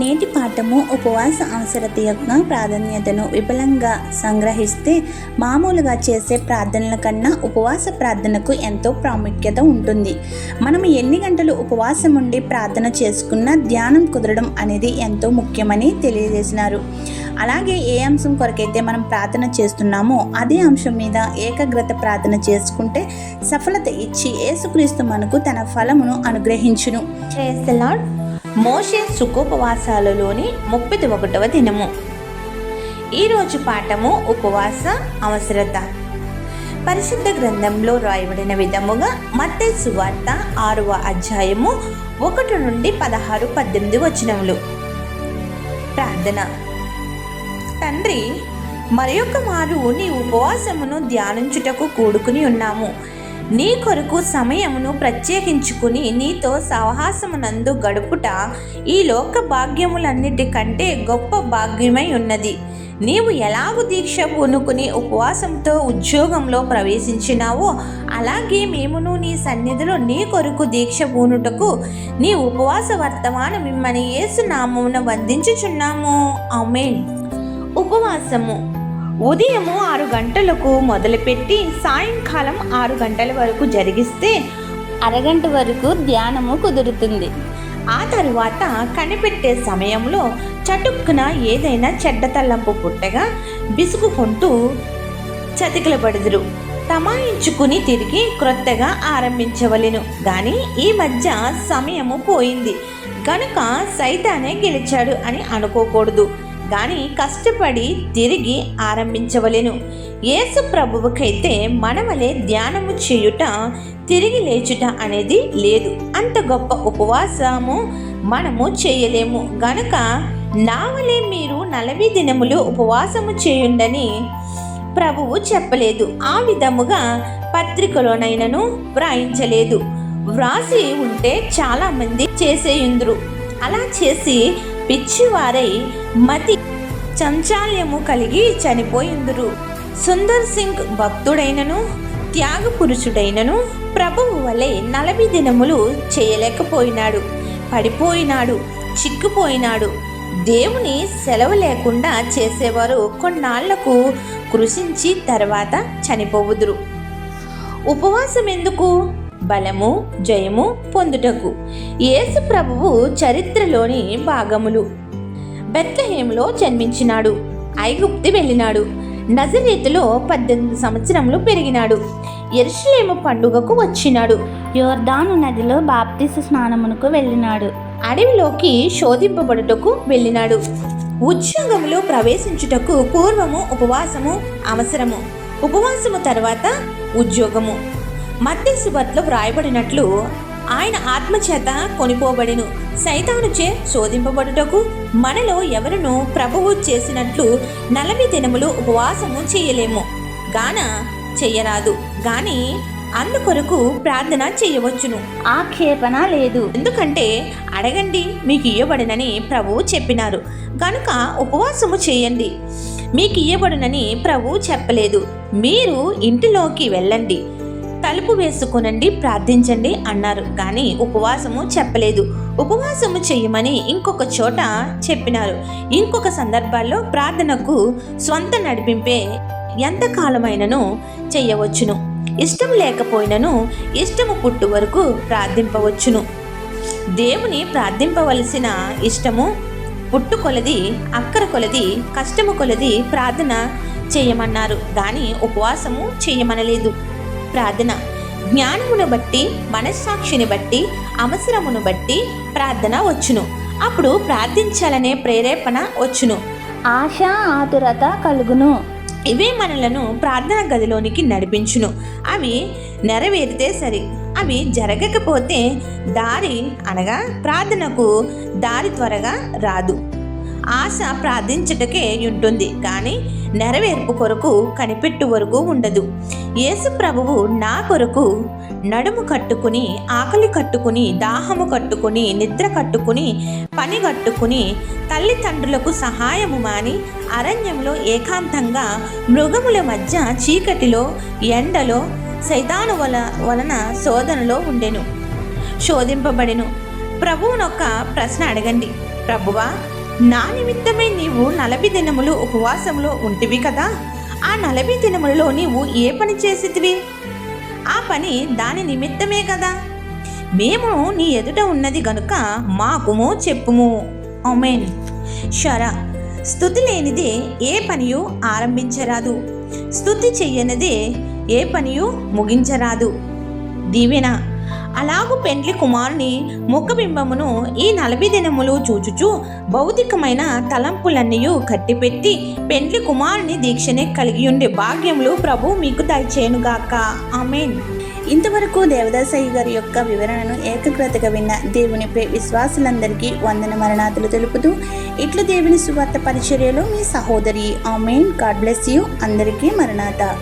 నేటి పాఠము ఉపవాస అవసరత యొక్క ప్రాధాన్యతను విపులంగా సంగ్రహిస్తే మామూలుగా చేసే ప్రార్థనల కన్నా ఉపవాస ప్రార్థనకు ఎంతో ప్రాముఖ్యత ఉంటుంది. మనం ఎన్ని గంటలు ఉపవాసం ఉండి ప్రార్థన చేసుకున్నా ధ్యానం కుదరడం అనేది ఎంతో ముఖ్యమని తెలియజేసినారు. అలాగే ఏ అంశం కొరకైతే మనం ప్రార్థన చేస్తున్నామో అదే అంశం మీద ఏకాగ్రత ప్రార్థన చేసుకుంటే సఫలత ఇచ్చి యేసుక్రీస్తు మనకు తన ఫలమును అనుగ్రహించును. మోషే సుఖోపవాసాలలోని ముప్పది ఒకటవ దినము. ఈరోజు పాఠము ఉపవాస అవసరత. పరిశుద్ధ గ్రంథంలో రాయబడిన విధముగా మత్తే సువార్త ఆరవ అధ్యాయము ఒకటి నుండి పదహారు పద్దెనిమిది వచనములు. ప్రార్థన. తండ్రి మరొక మారు నీ ఉపవాసమును ధ్యానించుటకు కూడుకుని ఉన్నాము. నీ కొరకు సమయమును ప్రత్యేకించుకుని నీతో సవహాసమునందు గడుపుట ఈ లోక భాగ్యములన్నిటికంటే గొప్ప భాగ్యమై ఉన్నది. నీవు ఎలాగు దీక్ష పూనుకుని ఉపవాసంతో ఉద్యోగంలో ప్రవేశించినావో అలాగే మేమును నీ సన్నిధిలో నీ కొరకు దీక్ష పూనుటకు నీ ఉపవాస వర్తమానం మిమ్మల్ని ఏసునామమున వందించుచున్నాము. ఆమేన్. ఉపవాసము. ఉదయము ఆరు గంటలకు మొదలుపెట్టి సాయంకాలం ఆరు గంటల వరకు జరిగిస్తే అరగంట వరకు ధ్యానము కుదురుతుంది. ఆ తరువాత కనిపెట్టే సమయంలో చటుక్కున ఏదైనా చెడ్డ తల్లంపు పుట్టగా విసుగుకుంటూ చతికిలబడుదురు. తమాయించుకుని తిరిగి క్రొత్తగా ఆరంభించవలెను. కానీ ఈ మధ్య సమయము పోయింది. కనుక సైతానే గెలిచాడు అని అనుకోకూడదు. కానీ కష్టపడి తిరిగి ఆరంభించవలెను. యేసు ప్రభువుకైతే మనవలే ధ్యానము చేయుట తిరిగి లేచుట అనేది లేదు. అంత గొప్ప ఉపవాసము మనము చేయలేము. గనుక నావలే మీరు నలభై దినములు ఉపవాసము చేయుండని ప్రభువు చెప్పలేదు. ఆ విధముగా పత్రికలోనైనను వ్రాయించలేదు. వ్రాసి ఉంటే చాలామంది చేసేయుందురు. అలా చేసి పిచ్చివారై మతి చంచాల్యము కలిగి చనిపోయిందురు. సుందర్ సింగ్ భక్తుడైనను త్యాగపురుషుడైనను ప్రభువు వలె నలభై దినములు చేయలేకపోయినాడు. పడిపోయినాడు చిక్కుపోయినాడు. దేవుని సెలవు లేకుండా చేసేవారు కొన్నాళ్ళకు కృషించి తర్వాత చనిపోవుదురు. ఉపవాసం ఎందుకు బలము జయము పొందుటకు. యేసు ప్రభువు చరిత్రలోని భాగములు. బెత్లహేములో జన్మించినాడు. ఐగుప్తి వెళ్ళినాడు. నజరేతులో పద్దెనిమిది సంవత్సరములు పెరిగినాడు. ఎరుషలేము పండుగకు వచ్చినాడు. యోర్దాను నదిలో బాప్తిస స్నానమునకు వెళ్ళినాడు. అడవిలోకి శోధింపబడుటకు వెళ్ళినాడు. ఉద్యోగంలో ప్రవేశించుటకు పూర్వము ఉపవాసము అవసరము. ఉపవాసము తర్వాత ఉద్యోగము. మధ్య సుబత్లో వ్రాయబడినట్లు ఆయన ఆత్మచేత కొనిపోబడిను. సైతానుచే శోధింపబడుటకు మనలో ఎవరును ప్రభువు చేసినట్లు నలభై దినములు ఉపవాసము చేయలేము. గాన చెయ్యరాదు. గాని అందుకొరకు ప్రార్థన చేయవచ్చును. ఆక్షేపణ లేదు. ఎందుకంటే అడగండి మీకు ఇయ్యబడినని ప్రభువు చెప్పినారు. కనుక ఉపవాసము చేయండి. మీకు ఇయ్యబడునని ప్రభువు చెప్పలేదు. మీరు ఇంటిలోకి వెళ్ళండి. తలుపు వేసుకునండి ప్రార్థించండి అన్నారు. కానీ ఉపవాసము చెప్పలేదు. ఉపవాసము చేయమని ఇంకొక చోట చెప్పినారు. ఇంకొక సందర్భాల్లో ప్రార్థనకు స్వంత నడిపింపే ఎంతకాలమైనను చేయవచ్చును. ఇష్టం లేకపోయినను ఇష్టము పుట్టు వరకు ప్రార్థింపవచ్చును. దేవుని ప్రార్థింపవలసిన ఇష్టము పుట్టు కొలది అక్కర కొలది కష్టము కొలది ప్రార్థన చేయమన్నారు. కానీ ఉపవాసము చేయమనలేదు. ప్రార్థన. జ్ఞానమును బట్టి మనస్సాక్షిని బట్టి అవసరమును బట్టి ప్రార్థన వచ్చును. అప్పుడు ప్రార్థించాలనే ప్రేరేపణ వచ్చును. ఆశ ఆతురత కలుగును. ఇవే మనలను ప్రార్థన గదిలోనికి నడిపించును. అవి నెరవేరితే సరి. అవి జరగకపోతే దారి అనగా ప్రార్థనకు దారి త్వరగా రాదు. ఆశ ప్రార్థించుటకే ఉంటుంది కానీ నెరవేర్పు కొరకు కనిపెట్టు వరకు ఉండదు. యేసు ప్రభువు నా కొరకు నడుము కట్టుకుని ఆకలి కట్టుకుని దాహము కట్టుకుని నిద్ర కట్టుకుని పని కట్టుకుని తల్లిదండ్రులకు సహాయము మాని అరణ్యంలో ఏకాంతంగా మృగముల మధ్య చీకటిలో ఎండలో సైతాను వల వలన శోధనలో ఉండెను. శోధింపబడెను. ప్రభువునొక్క ప్రశ్న అడగండి. ప్రభువా నా నిమిత్తమే నీవు నలభై దినములు ఉపవాసంలో ఉంటివి కదా? ఆ నలభై దినములలో నీవు ఏ పని చేసితివి? ఆ పని దాని నిమిత్తమే కదా? మేము నీ ఎదుట ఉన్నది గనుక మాకుము చెప్పుము. ఒమెన్ షరా. స్థుతి లేనిదే ఏ పనియు ఆరంభించరాదు. స్థుతి చెయ్యనిదే ఏ పనియు ముగించరాదు. దీవెన. అలాగు పెండ్లి కుమారుని ముఖబింబమును ఈ నలభై దినములు చూచుచు భౌతికమైన తలంపులన్నీ కట్టిపెట్టి పెండ్లి కుమారుని దీక్షనే కలిగి ఉండే భాగ్యములు ప్రభు మీకు దయచేయనుగాక. ఆమెన్. ఇంతవరకు దేవదాసయ్య గారి యొక్క వివరణను ఏకాగ్రతగా విన్న దేవునిపై విశ్వాసులందరికీ వందన మరణాతులు తెలుపుతూ ఇట్లు దేవుని సువార్త పరిచర్యలో మీ సహోదరి ఆమెన్. God bless you. అందరికీ మరణాత.